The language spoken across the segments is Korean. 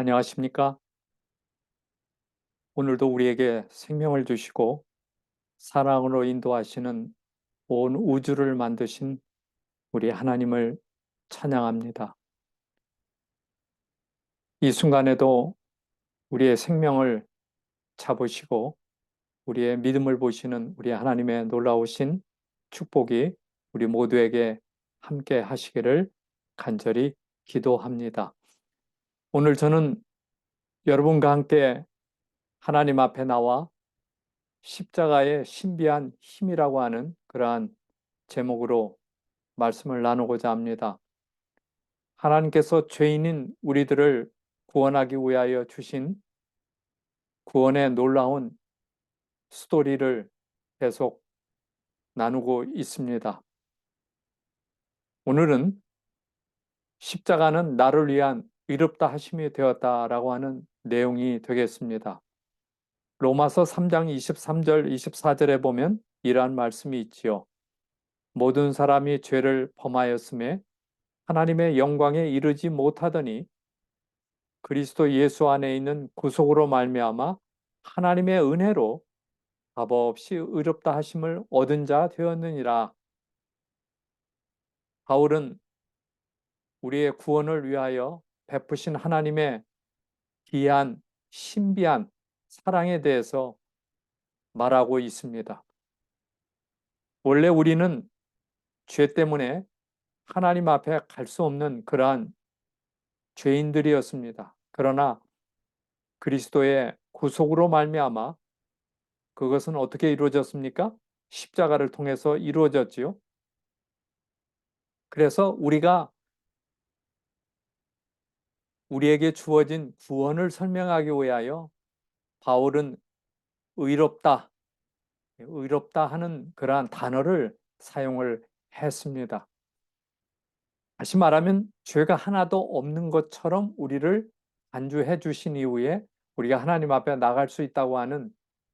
안녕하십니까? 오늘도 우리에게 생명을 주시고 사랑으로 인도하시는 온 우주를 만드신 우리 하나님을 찬양합니다. 이 순간에도 우리의 생명을 잡으시고 우리의 믿음을 보시는 우리 하나님의 놀라우신 축복이 우리 모두에게 함께 하시기를 간절히 기도합니다. 오늘 저는 여러분과 함께 하나님 앞에 나와 십자가의 신비한 힘이라고 하는 그러한 제목으로 말씀을 나누고자 합니다. 하나님께서 죄인인 우리들을 구원하기 위하여 주신 구원의 놀라운 스토리를 계속 나누고 있습니다. 오늘은 십자가는 나를 위한 의롭다 하심이 되었다라고 하는 내용이 되겠습니다. 로마서 3장 23절 24절에 보면 이러한 말씀이 있지요. 모든 사람이 죄를 범하였음에 하나님의 영광에 이르지 못하더니 그리스도 예수 안에 있는 구속으로 말미암아 하나님의 은혜로 값 없이 의롭다 하심을 얻은 자 되었느니라. 바울은 우리의 구원을 위하여 베푸신 하나님의 귀한 신비한 사랑에 대해서 말하고 있습니다. 원래 우리는 죄 때문에 하나님 앞에 갈 수 없는 그러한 죄인들이었습니다. 그러나 그리스도의 구속으로 말미암아 그것은 어떻게 이루어졌습니까? 십자가를 통해서 이루어졌지요. 그래서 우리가 우리에게 주어진 구원을 설명하기 위하여 바울은 의롭다, 의롭다 하는 그러한 단어를 사용을 했습니다. 다시 말하면 죄가 하나도 없는 것처럼 우리를 안주해 주신 이후에 우리가 하나님 앞에 나갈 수 있다고 하는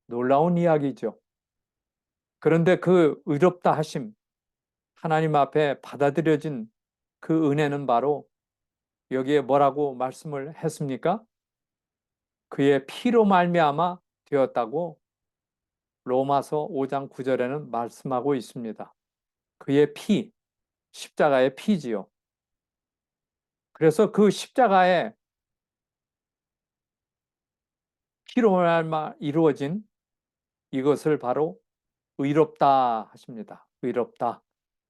놀라운 이야기죠. 그런데 그 의롭다 하심, 하나님 앞에 받아들여진 그 은혜는 바로 여기에 뭐라고 말씀을 했습니까? 그의 피로 말미암아 되었다고 로마서 5장 9절에는 말씀하고 있습니다. 그의 피, 십자가의 피지요. 그래서 그 십자가의 피로 말미암아 이루어진 이것을 바로 의롭다 하십니다. 의롭다.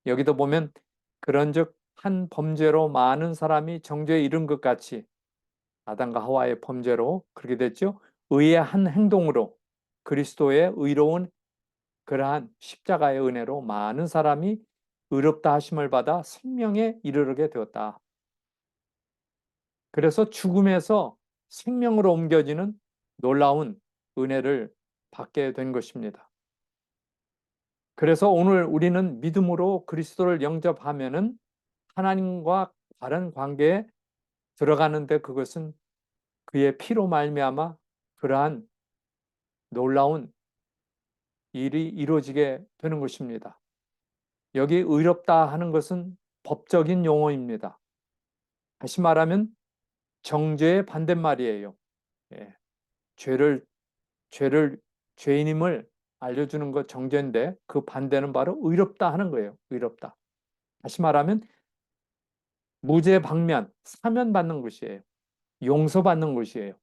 여기도 보면 그런즉 한 범죄로 많은 사람이 정죄에 이른 것 같이 아담과 하와의 범죄로 그렇게 됐죠. 의의 한 행동으로 그리스도의 의로운 그러한 십자가의 은혜로 많은 사람이 의롭다 하심을 받아 생명에 이르게 되었다. 그래서 죽음에서 생명으로 옮겨지는 놀라운 은혜를 받게 된 것입니다. 그래서 오늘 우리는 믿음으로 그리스도를 영접하면은 하나님과 바른 관계에 들어가는데 그것은 그의 피로 말미암아 그러한 놀라운 일이 이루어지게 되는 것입니다. 여기 의롭다 하는 것은 법적인 용어입니다. 다시 말하면 정죄의 반대말이에요. 예. 죄를 죄를 죄인임을 알려주는 것 정죄인데 그 반대는 바로 의롭다 하는 거예요. 의롭다. 다시 말하면 무죄 방면, 사면 받는 것이에요. 용서받는 것이에요.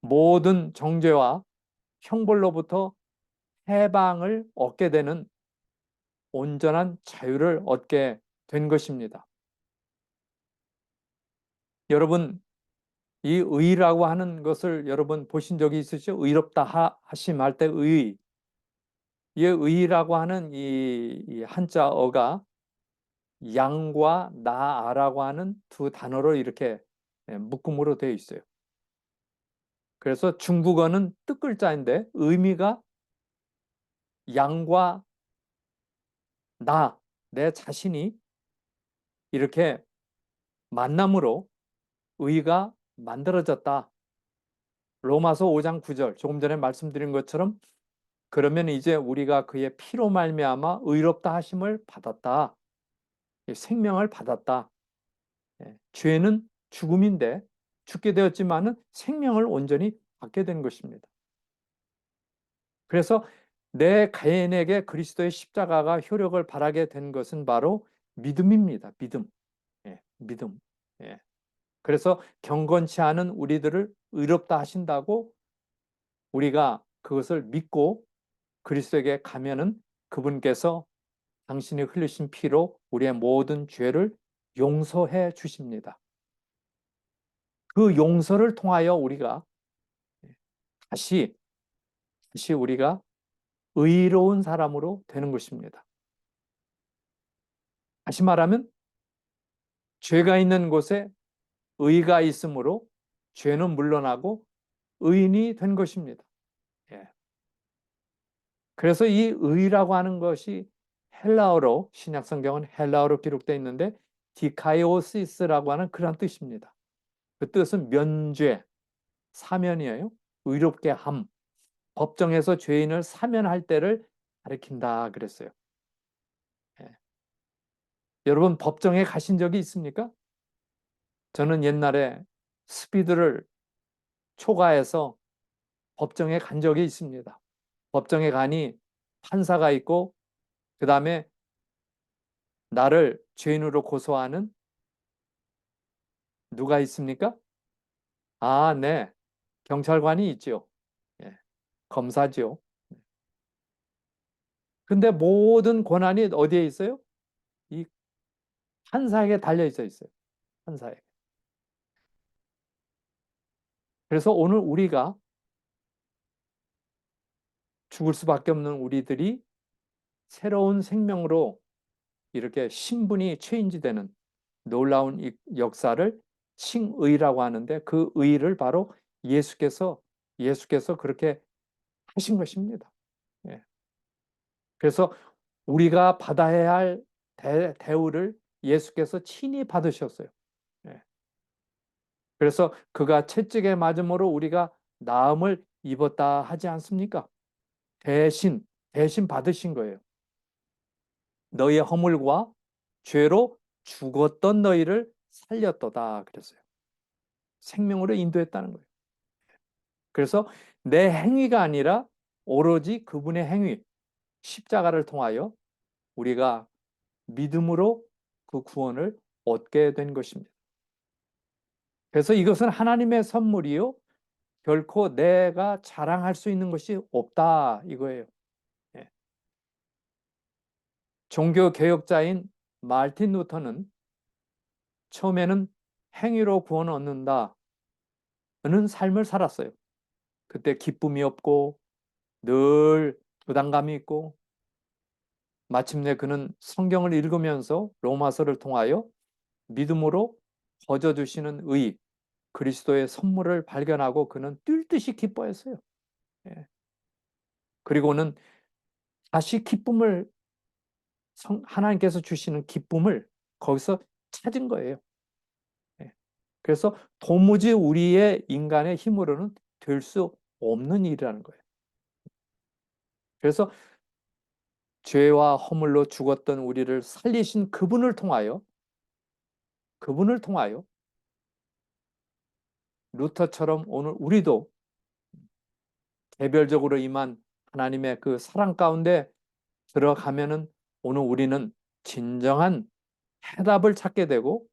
모든 정죄와 형벌로부터 해방을 얻게 되는 온전한 자유를 얻게 된 것입니다. 여러분, 이 의라고 하는 것을 여러분 보신 적이 있으시죠? 의롭다 하심 할 때 의. 이 의라고 하는 이 한자어가 양과 나라고 하는 두 단어로 이렇게 예, 묶음으로 되어 있어요. 그래서 중국어는 뜻글자인데 의미가 양과 나, 내 자신이 이렇게 만남으로 의가 만들어졌다. 로마서 5장 9절 조금 전에 말씀드린 것처럼 그러면 이제 우리가 그의 피로 말미암아 의롭다 하심을 받았다. 생명을 받았다. 예, 죄는 죽음인데 죽게 되었지만은 생명을 온전히 받게 된 것입니다. 그래서 내 가인에게 그리스도의 십자가가 효력을 발하게 된 것은 바로 믿음입니다. 믿음. 예, 믿음. 예. 그래서 경건치 않은 우리들을 의롭다 하신다고 우리가 그것을 믿고 그리스도에게 가면은 그분께서 당신이 흘리신 피로 우리의 모든 죄를 용서해 주십니다. 그 용서를 통하여 우리가 다시 다시 우리가 의로운 사람으로 되는 것입니다. 다시 말하면 죄가 있는 곳에 의가 있으므로 죄는 물러나고 의인이 된 것입니다. 예. 그래서 이 의라고 하는 것이 헬라어로 신약 성경은 헬라어로 기록되어 있는데 디카이오시스라고 하는 그런 뜻입니다. 그 뜻은 면죄, 사면이에요. 의롭게 함. 법정에서 죄인을 사면할 때를 가리킨다 그랬어요. 예. 여러분 법정에 가신 적이 있습니까? 저는 옛날에 스피드를 초과해서 법정에 간 적이 있습니다. 법정에 가니 판사가 있고 그 다음에 나를 죄인으로 고소하는 누가 있습니까? 아, 네. 경찰관이 있죠. 예. 검사죠. 근데 모든 권한이 어디에 있어요? 이 판사에게 달려 있어 있어요. 판사에게. 그래서 오늘 우리가 죽을 수밖에 없는 우리들이 새로운 생명으로 이렇게 신분이 체인지되는 놀라운 이 역사를 칭의라고 하는데 그 의를 바로 예수께서 예수께서 그렇게 하신 것입니다. 예. 그래서 우리가 받아야 할 대, 대우를 예수께서 친히 받으셨어요. 예. 그래서 그가 채찍에 맞음으로 우리가 나음을 입었다 하지 않습니까? 대신 대신 받으신 거예요. 너희의 허물과 죄로 죽었던 너희를 살렸도다 그랬어요. 생명으로 인도했다는 거예요. 그래서 내 행위가 아니라 오로지 그분의 행위, 십자가를 통하여 우리가 믿음으로 그 구원을 얻게 된 것입니다. 그래서 이것은 하나님의 선물이요. 결코 내가 자랑할 수 있는 것이 없다 이거예요. 예. 종교 개혁자인 말틴 루터는 처음에는 행위로 구원을 얻는다 는 삶을 살았어요. 그때 기쁨이 없고 늘 부담감이 있고 마침내 그는 성경을 읽으면서 로마서를 통하여 믿음으로 거저 주시는 의 그리스도의 선물을 발견하고 그는 뛸 듯이 기뻐했어요. 예. 그리고는 다시 기쁨을 하나님께서 주시는 기쁨을 거기서 찾은 거예요. 예. 그래서 도무지 우리의 인간의 힘으로는 될 수 없는 일이라는 거예요. 그래서 죄와 허물로 죽었던 우리를 살리신 그분을 통하여 그분을 통하여 루터처럼 오늘 우리도 개별적으로 임한 하나님의 그 사랑 가운데 들어가면은 오늘 우리는 진정한 해답을 찾게 되고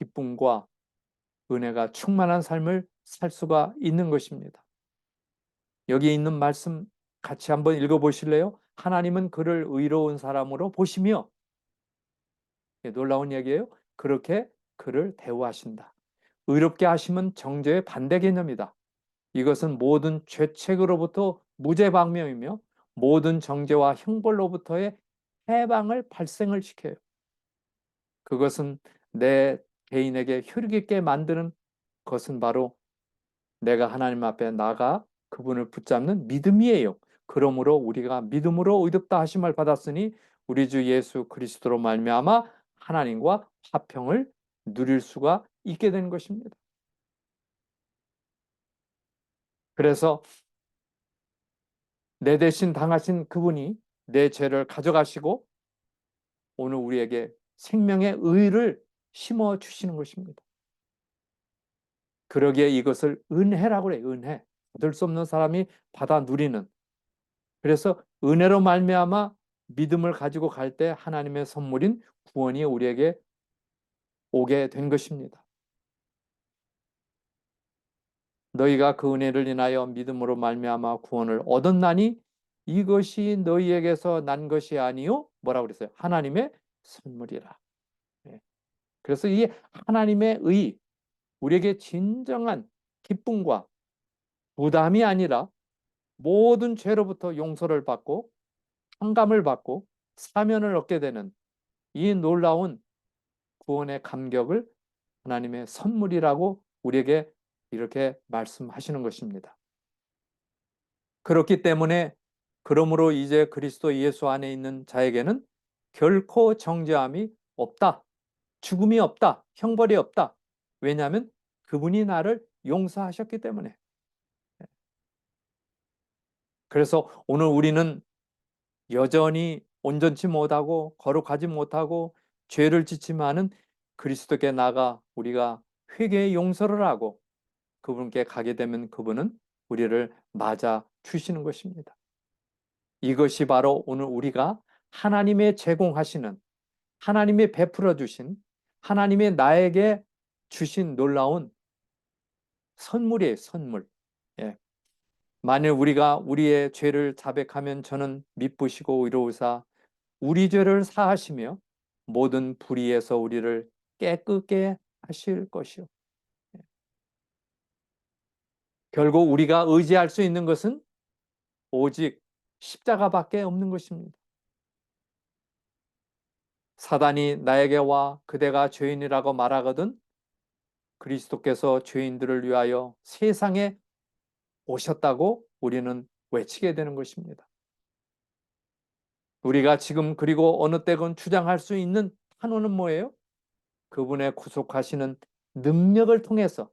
기쁨과 은혜가 충만한 삶을 살 수가 있는 것입니다. 여기 있는 말씀 같이 한번 읽어 보실래요? 하나님은 그를 의로운 사람으로 보시며 예, 놀라운 얘기예요. 그렇게 그를 대우하신다. 의롭게 하심은 정죄의 반대 개념이다. 이것은 모든 죄책으로부터 무죄방명이며 모든 정죄와 형벌로부터의 해방을 발생을 시켜요. 그것은 내 개인에게 효력 있게 만드는 것은 바로 내가 하나님 앞에 나가 그분을 붙잡는 믿음이에요. 그러므로 우리가 믿음으로 의롭다 하심을 받았으니 우리 주 예수 그리스도로 말미암아 하나님과 화평을 누릴 수가 있게 된 것입니다. 그래서 내 대신 당하신 그분이 내 죄를 가져가시고 오늘 우리에게 생명의 의를 심어 주시는 것입니다. 그러기에 이것을 은혜라고 그래. 은혜. 얻을 수 없는 사람이 받아 누리는. 그래서 은혜로 말미암아 믿음을 가지고 갈 때 하나님의 선물인 구원이 우리에게 오게 된 것입니다. 너희가 그 은혜를 인하여 믿음으로 말미암아 구원을 얻었나니 이것이 너희에게서 난 것이 아니요 뭐라고 그랬어요? 하나님의 선물이라. 예. 그래서 이 하나님의 의 우리에게 진정한 기쁨과 부담이 아니라 모든 죄로부터 용서를 받고 상감을 받고 사면을 얻게 되는 이 놀라운 구원의 감격을 하나님의 선물이라고 우리에게 이렇게 말씀하시는 것입니다. 그렇기 때문에 그러므로 이제 그리스도 예수 안에 있는 자에게는 결코 정죄함이 없다. 죽음이 없다. 형벌이 없다. 왜냐하면 그분이 나를 용서하셨기 때문에. 그래서 오늘 우리는 여전히 온전치 못하고 거룩하지 못하고 죄를 짓지만은 그리스도께 나가 우리가 회개의 용서를 하고 그분께 가게 되면 그분은 우리를 맞아 주시는 것입니다. 이것이 바로 오늘 우리가 하나님의 제공하시는 하나님이 베풀어 주신 하나님의 나에게 주신 놀라운 선물이에요, 선물. 예. 만일 우리가 우리의 죄를 자백하면 저는 미쁘시고 의로우사 우리 죄를 사하시며 모든 불의에서 우리를 깨끗게 하실 것이요. 예. 결국 우리가 의지할 수 있는 것은 오직 십자가밖에 없는 것입니다. 사단이 나에게 와 그대가 죄인이라고 말하거든 그리스도께서 죄인들을 위하여 세상에 오셨다고 우리는 외치게 되는 것입니다. 우리가 지금 그리고 어느 때건 주장할 수 있는 탄원은 뭐예요? 그분의 구속하시는 능력을 통해서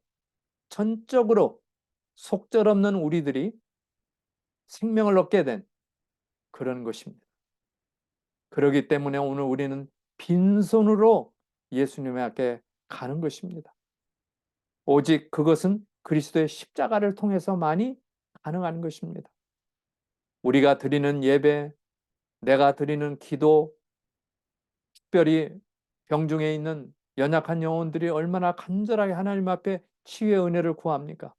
전적으로 속절없는 우리들이 생명을 얻게 된 그런 것입니다. 그러기 때문에 오늘 우리는 빈손으로 예수님의 앞에 가는 것입니다. 오직 그것은 그리스도의 십자가를 통해서만이 가능한 것입니다. 우리가 드리는 예배, 내가 드리는 기도, 특별히 병중에 있는 연약한 영혼들이 얼마나 간절하게 하나님 앞에 치유의 은혜를 구합니까?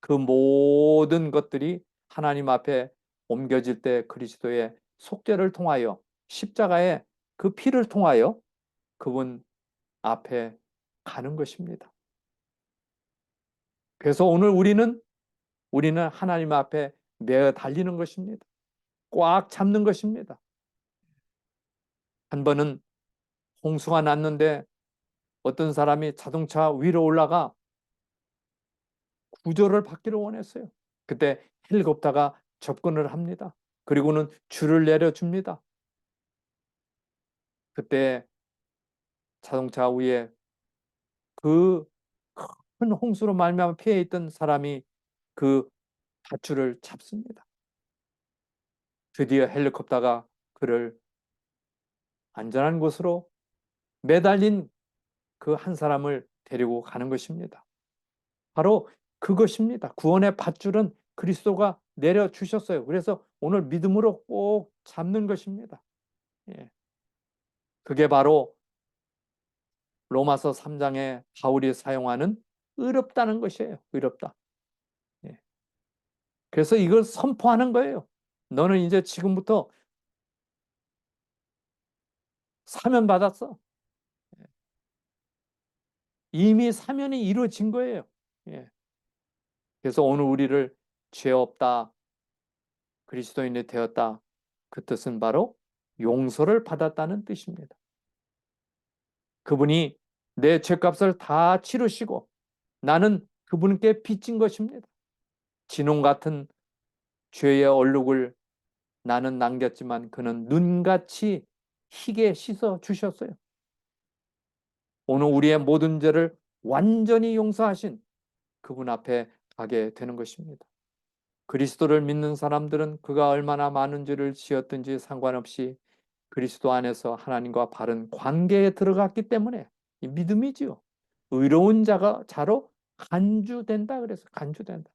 그 모든 것들이 하나님 앞에 옮겨질 때 그리스도의 속죄를 통하여 십자가의 그 피를 통하여 그분 앞에 가는 것입니다. 그래서 오늘 우리는 우리는 하나님 앞에 매어 달리는 것입니다. 꽉 잡는 것입니다. 한 번은 홍수가 났는데 어떤 사람이 자동차 위로 올라가 구조를 받기를 원했어요. 그때 헬리콥터가 접근을 합니다. 그리고는 줄을 내려줍니다. 그때 자동차 위에 그 큰 홍수로 말미암아 피해 있던 사람이 그 밧줄을 잡습니다. 드디어 헬리콥터가 그를 안전한 곳으로 매달린 그 한 사람을 데리고 가는 것입니다. 바로 그것입니다. 구원의 밧줄은 그리스도가 내려주셨어요. 그래서 오늘 믿음으로 꼭 잡는 것입니다. 예. 그게 바로 로마서 3장에 바울이 사용하는 의롭다는 것이에요. 의롭다. 예. 그래서 이걸 선포하는 거예요. 너는 이제 지금부터 사면 받았어. 예. 이미 사면이 이루어진 거예요. 예. 그래서 오늘 우리를 죄 없다, 그리스도인이 되었다. 그 뜻은 바로 용서를 받았다는 뜻입니다. 그분이 내 죄값을 다 치르시고 나는 그분께 빚진 것입니다. 진홍 같은 죄의 얼룩을 나는 남겼지만 그는 눈같이 희게 씻어 주셨어요. 오늘 우리의 모든 죄를 완전히 용서하신 그분 앞에 가게 되는 것입니다. 그리스도를 믿는 사람들은 그가 얼마나 많은 죄를 지었든지 상관없이 그리스도 안에서 하나님과 바른 관계에 들어갔기 때문에 믿음이지요. 의로운 자가 자로 간주된다 그래서 간주된다.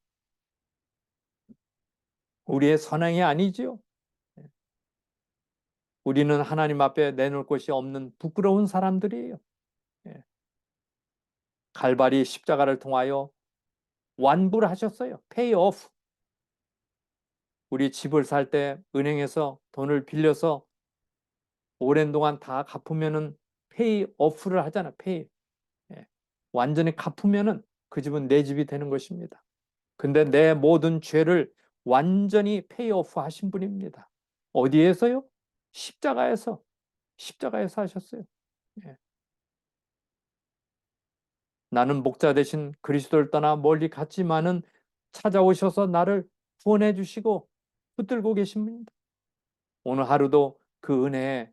우리의 선행이 아니지요. 예. 우리는 하나님 앞에 내놓을 것이 없는 부끄러운 사람들이에요. 예. 갈바리 십자가를 통하여 완부를 하셨어요. pay off. 우리 집을 살 때 은행에서 돈을 빌려서 오랜 동안 다 갚으면은 pay off를 하잖아. pay. 예. 완전히 갚으면은 그 집은 내 집이 되는 것입니다. 근데 내 모든 죄를 완전히 pay off 하신 분입니다. 어디에서요? 십자가에서. 십자가에서 하셨어요. 예. 나는 목자 대신 그리스도를 떠나 멀리 갔지만은 찾아오셔서 나를 구원해 주시고 붙들고 계십니다. 오늘 하루도 그 은혜에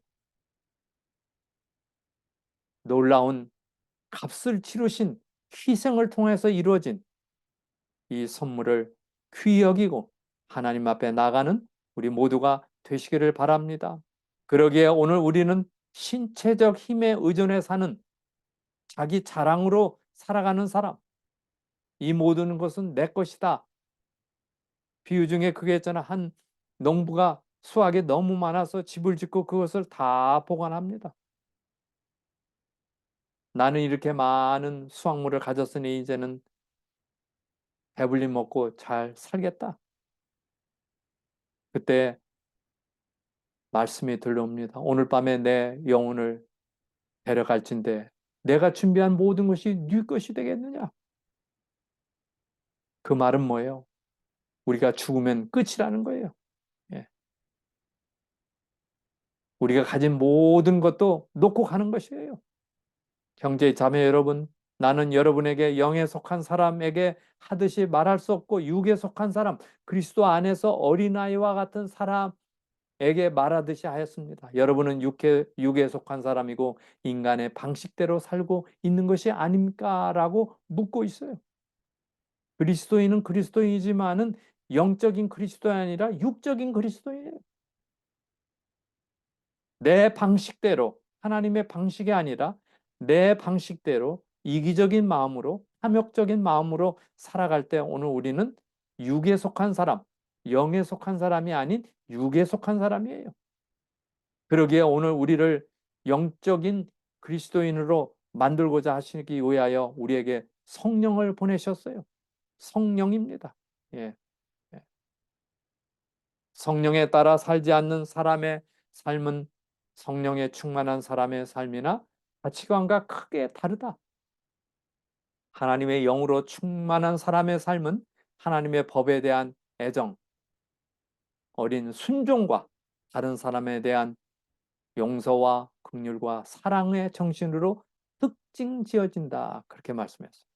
놀라운 값을 치르신 희생을 통해서 이루어진 이 선물을 귀히 여기고 하나님 앞에 나가는 우리 모두가 되시기를 바랍니다. 그러기에 오늘 우리는 신체적 힘에 의존해 사는 자기 자랑으로 살아가는 사람. 이 모든 것은 내 것이다. 비유 중에 그게 있잖아. 한 농부가 수확이 너무 많아서 집을 짓고 그것을 다 보관합니다. 나는 이렇게 많은 수확물을 가졌으니 이제는 배불리 먹고 잘 살겠다. 그때 말씀이 들려옵니다. 오늘 밤에 내 영혼을 데려갈진데 내가 준비한 모든 것이 네 것이 되겠느냐? 그 말은 뭐예요? 우리가 죽으면 끝이라는 거예요. 예. 우리가 가진 모든 것도 놓고 가는 것이에요. 형제 자매 여러분, 나는 여러분에게 영에 속한 사람에게 하듯이 말할 수 없고 육에 속한 사람, 그리스도 안에서 어린아이와 같은 사람에게 말하듯이 하였습니다. 여러분은 육에, 육에 속한 사람이고 인간의 방식대로 살고 있는 것이 아닙니까? 라고 묻고 있어요. 그리스도인은 그리스도인이지만은 영적인 그리스도가 아니라 육적인 그리스도예요. 내 방식대로 하나님의 방식이 아니라 내 방식대로 이기적인 마음으로 탐욕적인 마음으로 살아갈 때 오늘 우리는 육에 속한 사람, 영에 속한 사람이 아닌 육에 속한 사람이에요. 그러기에 오늘 우리를 영적인 그리스도인으로 만들고자 하시기 위하여 우리에게 성령을 보내셨어요. 성령입니다. 예. 예. 성령에 따라 살지 않는 사람의 삶은 성령에 충만한 사람의 삶이나 가치관과 크게 다르다. 하나님의 영으로 충만한 사람의 삶은 하나님의 법에 대한 애정, 어린 순종과 다른 사람에 대한 용서와 긍휼과 사랑의 정신으로 특징 지어진다. 그렇게 말씀했어요.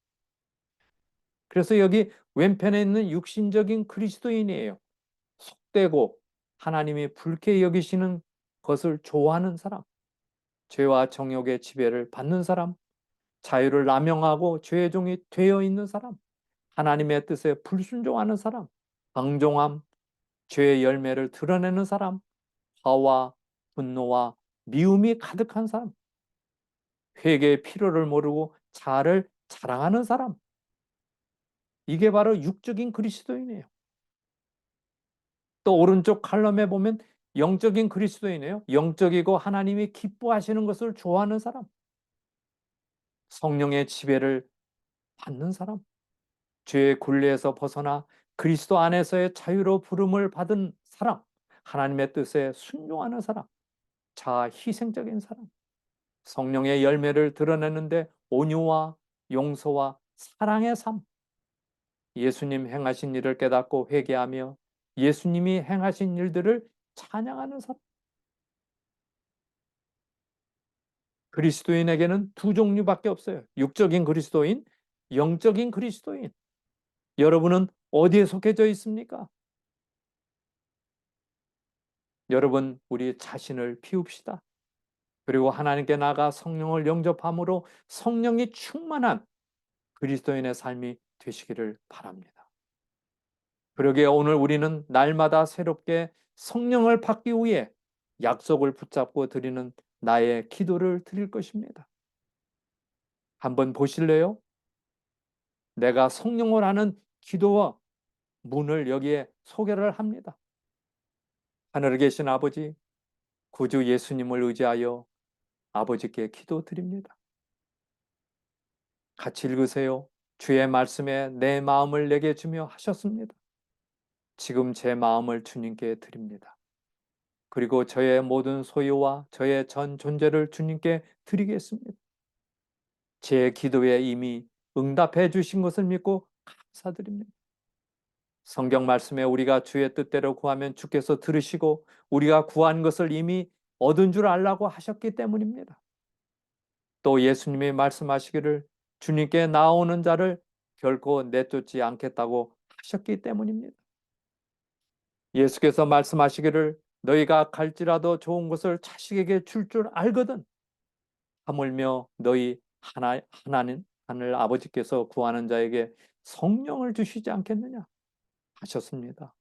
그래서 여기 왼편에 있는 육신적인 그리스도인이에요. 속되고 하나님이 불쾌 여기시는 것을 좋아하는 사람, 죄와 정욕의 지배를 받는 사람, 자유를 남용하고 죄의 종이 되어 있는 사람, 하나님의 뜻에 불순종하는 사람, 방종함, 죄의 열매를 드러내는 사람, 화와 분노와 미움이 가득한 사람, 회개의 필요를 모르고 자아를 자랑하는 사람. 이게 바로 육적인 그리스도인이에요. 또 오른쪽 칼럼에 보면 영적인 그리스도인이에요. 영적이고 하나님이 기뻐하시는 것을 좋아하는 사람. 성령의 지배를 받는 사람. 죄의 굴레에서 벗어나 그리스도 안에서의 자유로 부름을 받은 사람. 하나님의 뜻에 순종하는 사람. 자 희생적인 사람. 성령의 열매를 드러내는데 온유와 용서와 사랑의 삶. 예수님 행하신 일을 깨닫고 회개하며 예수님이 행하신 일들을 찬양하는 사람. 그리스도인에게는 두 종류밖에 없어요. 육적인 그리스도인, 영적인 그리스도인. 여러분은 어디에 속해져 있습니까? 여러분, 우리 자신을 피웁시다. 그리고 하나님께 나가 성령을 영접함으로 성령이 충만한 그리스도인의 삶이 되시기를 바랍니다. 그러기에 오늘 우리는 날마다 새롭게 성령을 받기 위해 약속을 붙잡고 드리는 나의 기도를 드릴 것입니다. 한번 보실래요? 내가 성령을 하는 기도와 문을 여기에 소개를 합니다. 하늘에 계신 아버지, 구주 예수님을 의지하여 아버지께 기도드립니다. 같이 읽으세요. 주의 말씀에 내 마음을 내게 주며 하셨습니다. 지금 제 마음을 주님께 드립니다. 그리고 저의 모든 소유와 저의 전 존재를 주님께 드리겠습니다. 제 기도에 이미 응답해 주신 것을 믿고 감사드립니다. 성경 말씀에 우리가 주의 뜻대로 구하면 주께서 들으시고 우리가 구한 것을 이미 얻은 줄 알라고 하셨기 때문입니다. 또 예수님이 말씀하시기를 주님께 나오는 자를 결코 내쫓지 않겠다고 하셨기 때문입니다. 예수께서 말씀하시기를 너희가 갈지라도 좋은 것을 자식에게 줄 줄 알거든 하물며 너희 하나 하나님 하늘 아버지께서 구하는 자에게 성령을 주시지 않겠느냐 하셨습니다.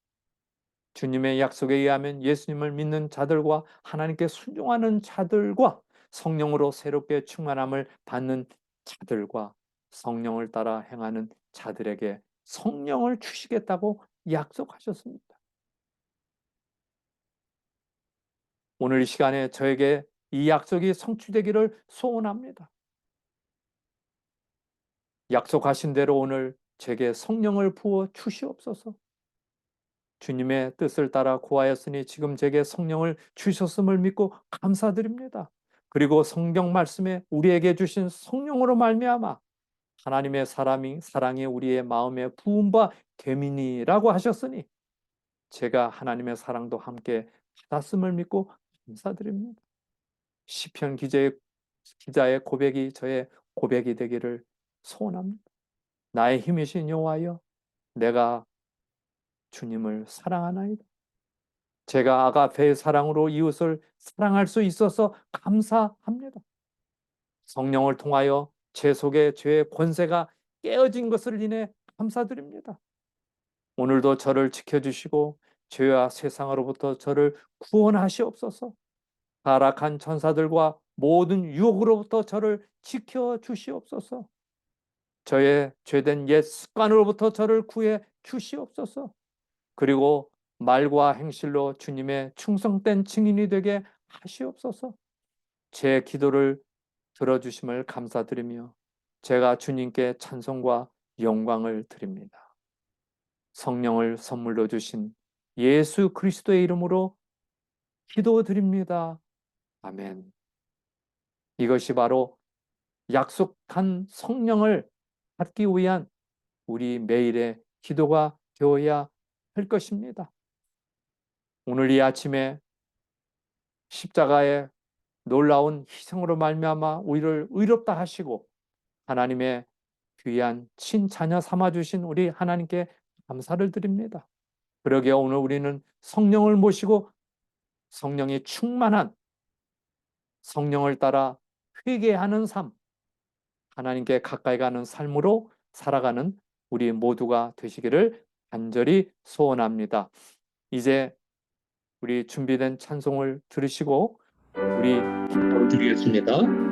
주님의 약속에 의하면 예수님을 믿는 자들과 하나님께 순종하는 자들과 성령으로 새롭게 충만함을 받는 자들과 성령을 따라 행하는 자들에게 성령을 주시겠다고 약속하셨습니다. 오늘 이 시간에 저에게 이 약속이 성취되기를 소원합니다. 약속하신 대로 오늘 제게 성령을 부어 주시옵소서. 주님의 뜻을 따라 구하였으니 지금 제게 성령을 주셨음을 믿고 감사드립니다. 그리고 성경 말씀에 우리에게 주신 성령으로 말미암아 하나님의 사람이 사랑이 우리의 마음에 부음바 되미니라고 하셨으니 제가 하나님의 사랑도 함께 받았음을 믿고 감사드립니다. 시편 기자의 기자의 고백이 저의 고백이 되기를 소원합니다. 나의 힘이신 여호와여, 내가 주님을 사랑하나이다. 제가 아가페의 사랑으로 이웃을 사랑할 수 있어서 감사합니다. 성령을 통하여 제 속에 죄의 권세가 깨어진 것을 인해 감사드립니다. 오늘도 저를 지켜주시고 죄와 세상으로부터 저를 구원하시옵소서. 타락한 천사들과 모든 유혹으로부터 저를 지켜 주시옵소서. 저의 죄된 옛 습관으로부터 저를 구해 주시옵소서. 그리고 말과 행실로 주님의 충성된 증인이 되게 하시옵소서. 제 기도를 들어주심을 감사드리며 제가 주님께 찬송과 영광을 드립니다. 성령을 선물로 주신 예수 그리스도의 이름으로 기도드립니다. 아멘. 이것이 바로 약속한 성령을 받기 위한 우리 매일의 기도가 되어야 할 것입니다. 오늘 이 아침에 십자가의 놀라운 희생으로 말미암아 우리를 의롭다 하시고 하나님의 귀한 친자녀 삼아 주신 우리 하나님께 감사를 드립니다. 그러기에 오늘 우리는 성령을 모시고 성령이 충만한 성령을 따라 회개하는 삶, 하나님께 가까이 가는 삶으로 살아가는 우리 모두가 되시기를 간절히 소원합니다. 이제 우리 준비된 찬송을 들으시고 우리 기도를 드리겠습니다.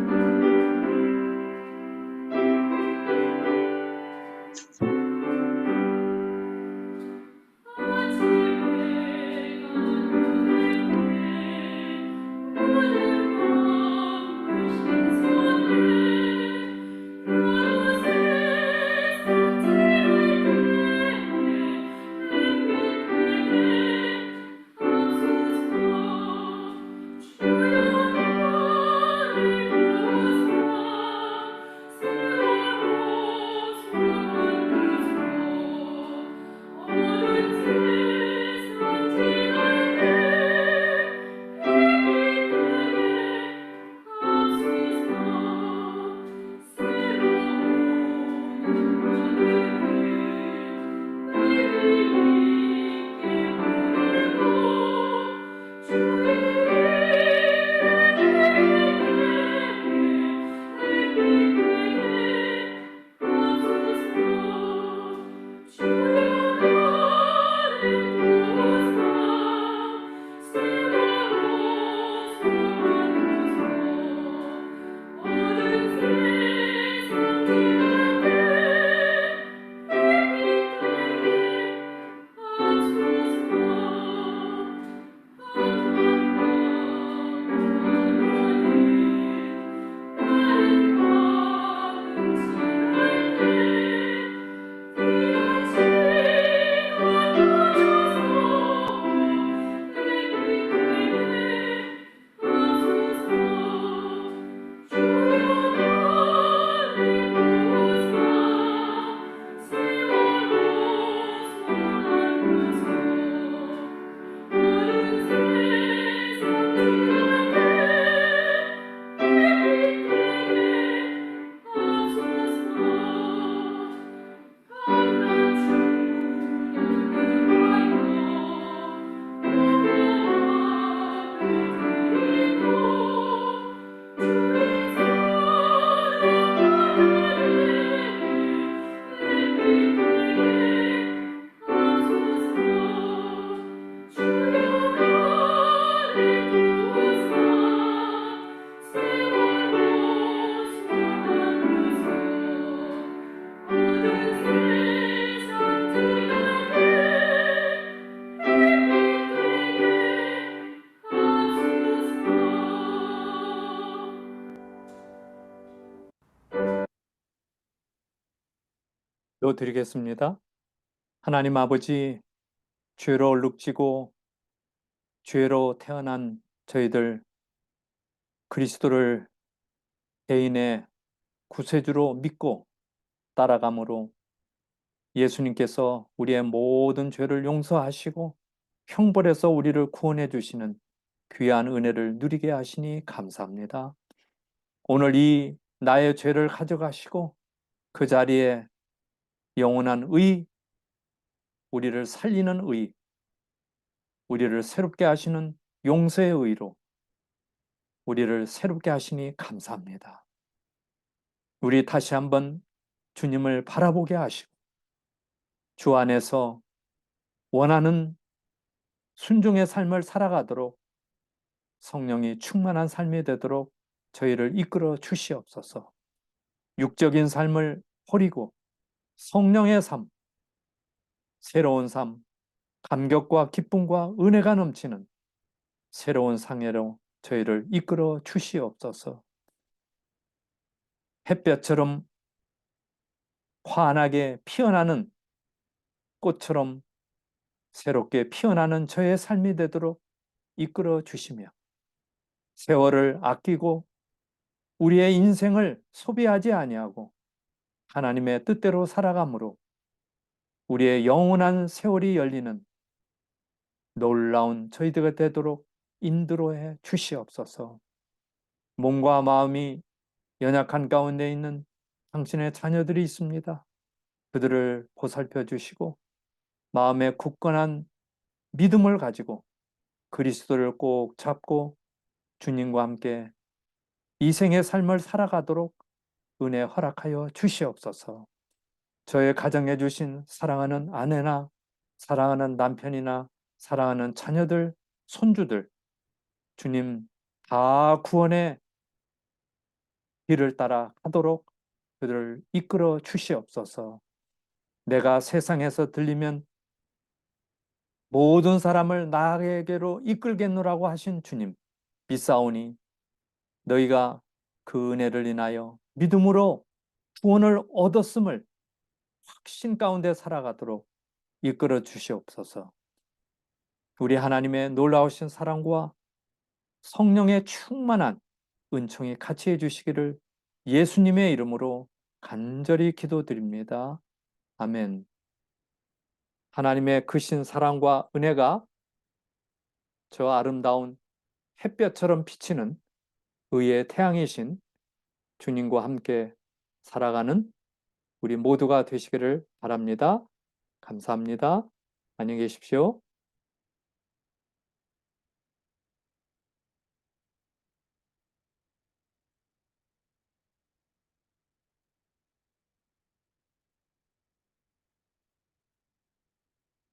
드리겠습니다. 하나님 아버지, 죄로 얼룩지고 죄로 태어난 저희들 그리스도를 개인의 구세주로 믿고 따라감으로 예수님께서 우리의 모든 죄를 용서하시고 형벌에서 우리를 구원해 주시는 귀한 은혜를 누리게 하시니 감사합니다. 오늘 이 나의 죄를 가져가시고 그 자리에 영원한 의, 우리를 살리는 의, 우리를 새롭게 하시는 용서의 의로 우리를 새롭게 하시니 감사합니다. 우리 다시 한번 주님을 바라보게 하시고 주 안에서 원하는 순종의 삶을 살아가도록 성령이 충만한 삶이 되도록 저희를 이끌어 주시옵소서. 육적인 삶을 버리고 성령의 삶, 새로운 삶, 감격과 기쁨과 은혜가 넘치는 새로운 상해로 저희를 이끌어 주시옵소서. 햇볕처럼 환하게 피어나는 꽃처럼 새롭게 피어나는 저의 삶이 되도록 이끌어 주시며 세월을 아끼고 우리의 인생을 소비하지 아니하고 하나님의 뜻대로 살아감으로 우리의 영원한 세월이 열리는 놀라운 저희들가 되도록 인도해 주시옵소서. 몸과 마음이 연약한 가운데 있는 당신의 자녀들이 있습니다. 그들을 보살펴 주시고 마음에 굳건한 믿음을 가지고 그리스도를 꼭 잡고 주님과 함께 이 생의 삶을 살아가도록 은혜 허락하여 주시옵소서. 저의 가정에 주신 사랑하는 아내나 사랑하는 남편이나 사랑하는 자녀들, 손주들, 주님 다 구원의 길을 따라 가도록 그들을 이끌어 주시옵소서. 내가 세상에서 들리면 모든 사람을 나에게로 이끌겠노라고 하신 주님, 믿사오니 너희가 그 은혜를 인하여 믿음으로 구원을 얻었음을 확신 가운데 살아가도록 이끌어 주시옵소서. 우리 하나님의 놀라우신 사랑과 성령의 충만한 은총이 같이 해주시기를 예수님의 이름으로 간절히 기도드립니다. 아멘. 하나님의 크신 사랑과 은혜가 저 아름다운 햇볕처럼 비치는 의의 태양이신 주님과 함께 살아가는 우리 모두가 되시기를 바랍니다. 감사합니다. 안녕히 계십시오.